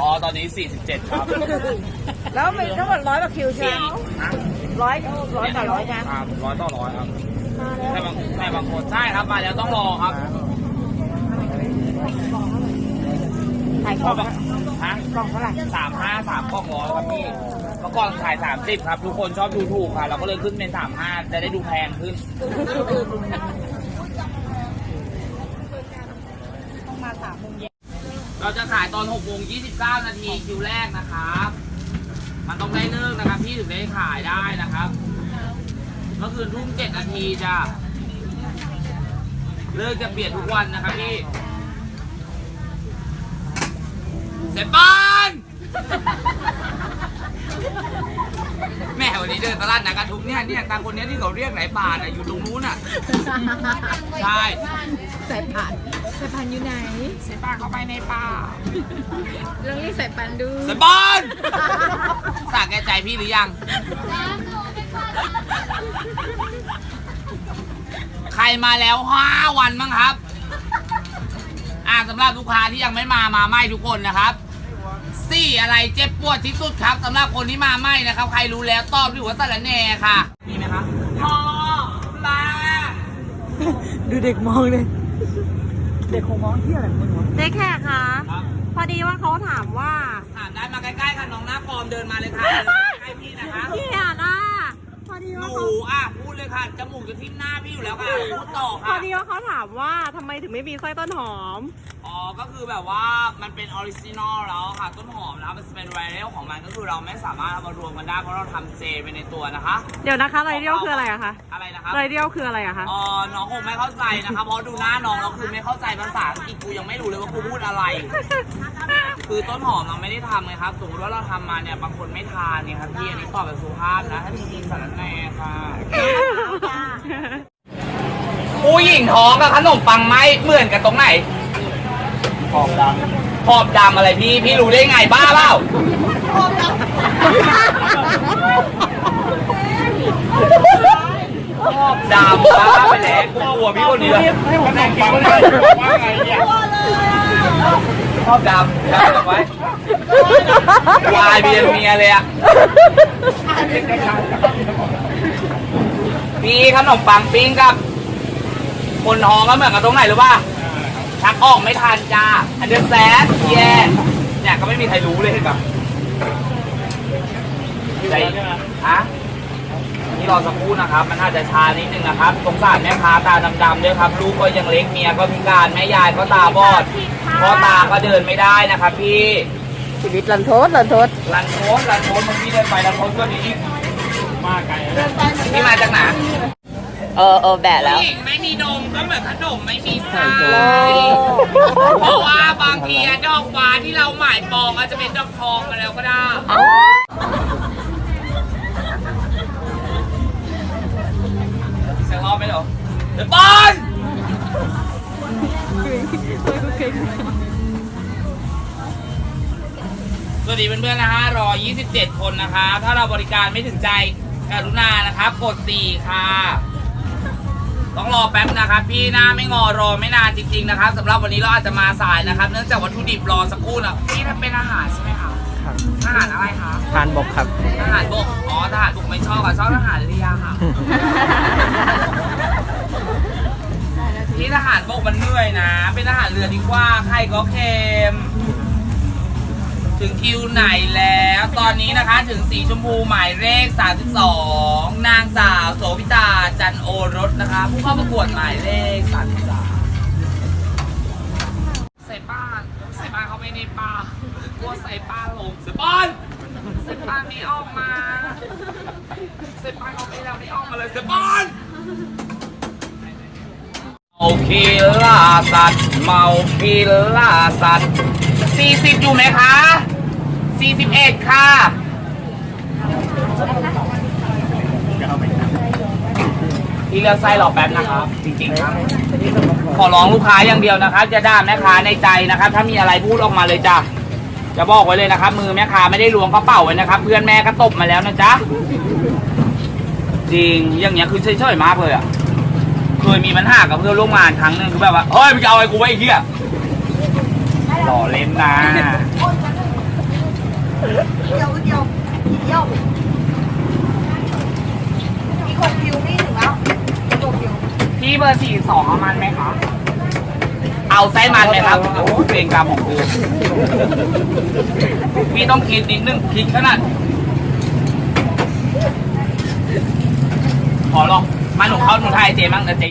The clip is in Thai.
อ๋อ ตอนนี้ 47 ครับ แล้วมีทั้งหมดร้อยกว่าคิวใช่ไหมฮะร้อยร้อยต่อร้อยนะครับร้อยต่อร้อยครับมาแล้วแต่บางแต่บางคนใช่ครับ มาแล้วต้องรอครับขายกเพล่องราะบางฮะกล่องเท่าไหร่สามห้าสามกล่องร้อยครับพี่ เมื่อก่อนขาย30ครับ ทุกคนชอบดูถูกค่ะ เราก็เลยขึ้นเป็น35จะได้ดูแพงขึ้น ต้องมาสามโมงเย็น เราจะขายต อน6โมง29นาทีคิวแรกนะครับ มันต้องได้เลิกนะครับ พี่ถึงได้ขายได้นะครับเมื่อคืนทุ่ม7นาทีจ้ะเลิกจะเปลี่ยนทุกวันนะครับพี่เสร็จบ้านแม่วันนี้เดินตลาดนัดกระทุกเนี่ยเนี่ยตามคนเนี้ยที่เขาเรียกไหนบาทอะอยู่ตรงนู้นอะใช่ สายป่านสายป่านอยู่ไหนเสร็จบ้านเข้าไปในป่าลองเรียกสายป่านดูเสร็จบอลสาแก่ใจพี่หรือยัง ใครมาแล้วห้าวันมั้งครับ อ่าสำหรับลูกค้าที่ยังไม่มามาไม่ทุกคนนะครับสี่อะไรเจ็บปวดที่สุดครับสำหรับคนที่มาไม่นะครับ ใครรู้แล้วตอบด้วยหัวสารแหน่ค่ะ มีไหมครับพ่อมา ดูเด็กมองเลย เด็กคงมองที่อะไรมึงวะเจ๊แขกคะ ครับ พอดีว่าเขาถามว่า ถามได้มาใกล้ๆค่ะน้องหน้าปลอมเดินมาเลยค่ะใกล้พี่นะคะ พี่อะนะพอดี หว่านูเขาอะพูดเลยค่ะจมูกจะทิ่มหน้าพี่อยู่แล้วค่ะพูดต่อพอค่ะ ดีว่าเขาถามว่าทำไมถึงไม่มีไส้ต้นหอม อ๋อ ก็คือแบบว่ามันเป็นออริจินอลแล้วค่ะ ต้นหอมนะมันจะเป็นไวรัลของมันก็คือเราไม่สามารถเอามารวมกันได้เพราะเราทำเจไปในตัวนะคะ เดี๋ยวนะคะไรเดียวคืออะไรอะคะอะไรนะครับไรเดียวคืออะไรอะคะ อ๋อน้องคงไม่เข้าใจนะคะเพราะดูหน้าน้องแล้วคือไม่เข้าใจภาษาอังกฤษกูยังไม่รู้เลยว่ากูพูดอะไร คือต้นหอมเราไม่ได้ทำไงครับสมมติว่าเราทำมาเนี่ยบางคนไม่ทานเนี่ยครับพี่อันนี้ตอบแบบสุภาพนะ ถ้าจริงๆสารแหน่ค่ะผู้หญิงท้องกับขนมปังไหมเหมือนกันตรงไหนขอบดำขอบดำอะไรพี่พี่รู้ได้ไงบ้าเปล่าขอบดำบ้าไปแล้วกูกลัวพี่คนนี้เลยให้ผมแต่งกินว่าไงเนี่ย ขอบดำดำไว้วายเบียร์เมียเลยอะมีขนมปังปิ้งกับ คนท้องก็เหมือนกันตรงไหนรู้ป่ะชักออกไม่ทันจ้าอันเดอร์แซดแย่เนี่ยก็ไม่มีใครรู้เลยเห็นปะใจฮะนี่รอสักครู่นะครับ มันอาจะชานิดนึงนะครับสงสารแม่ค้าตาดำๆด้วยครับ ลูกก็ยังเล็กเมียก็พิการแม่ยายก็ตาบอด พ่อตาก็เดินไม่ได้นะครับพี่ชีวิตลันทดลันทดลันโค้นลันโค้นเมื่อกี้เดินไปลันโค้นก็ดีอีกมาไกลนี่มาจากไหนเออเออแบะแล้ว ผู้หญิงไม่มีนมก็เหมือนขนมไม่มีไส้เพราะว่าบางทีอะดอกฟ้าที่เราหมายปองอาจจะเป็นดอกทองมาแล้วก็ได้อีกสักรอบไหมเหรอเดี๋ยวบอล สวัสดีเพื่อนๆนะฮะรอ 27 คนนะคะ ถ้าเราบริการไม่ถึงใจกรุณานะครับ กด 4 ค่ะ ต้องรอแป๊บนะครับพี่หน้าไม่งอรอไม่นานจริงๆนะครับสำหรับวันนี้เราอาจจะมาสายนะครับ เนื่องจากวัตถุดิบรอสักครู่นะพี่ทำเป็นอาหารใช่ไหมคะทหารอะไรคะทานบกครับ ทหารบกอ๋อทหารบกไม่ชอบค่ะชอบทหารเรือค่ะ อยนะ เป็นทหารเรือดีกว่าใครก็เค็ม ถึงคิวไหนแล้ว ตอนนี้นะคะถึงสีชมพูหมายเลข 32 นางสาวโสพิตาจันโอรสนะคะ ผู้เข้าประกวดหมายเลข 33 ใส่ป้านใส่ป้านเขาไปในป่ากลัวใส่ป้านลงใส่ป้านใส่ป้านไม่ออกมาใส่ป้านเขาไปแล้วไม่ออกมาเลยใส่ป้าน เมาคีล่าสัตว์เมาคีล่าสัตว์40อยู่ไหมคะ41ค่ะพี่เลือกไส้รอแป๊บนะครับ จริงๆครับ ขอร้องลูกค้าอย่างเดียวนะครับ จะด่าแม่ค้าในใจนะครับ ถ้ามีอะไรพูดออกมาเลยจ้ะจะบอกไว้เลยนะครับ มือแม่ค้าไม่ได้ล้วงกระเป๋าไว้นะครับ เพื่อนแม่ก็ตบมาแล้วนะจ๊ะจริงอย่างเงี้ยคือเฉยๆมากเลยอะ มีปัญหากับเพื่อนร่วมงานครั้งหนึงคือแบบว่าเฮ้ยมึงจะเอาไอ้กูไว้ไอ้เหี้ยหล่อเล่นนะเดียวเดียวเดียวอีกหกคิวนี่ถึงแล้วอีกหกคิวพี่เบอร์สี่สองเอามันไหมคะเอาไส้มันไหมครับโอ้โหเกรงกรรมของกูพี่ต้องคิดนิดนึงคิดขนาดขอลองมาหนูเข้าหนูทายเจมั่งนะเจ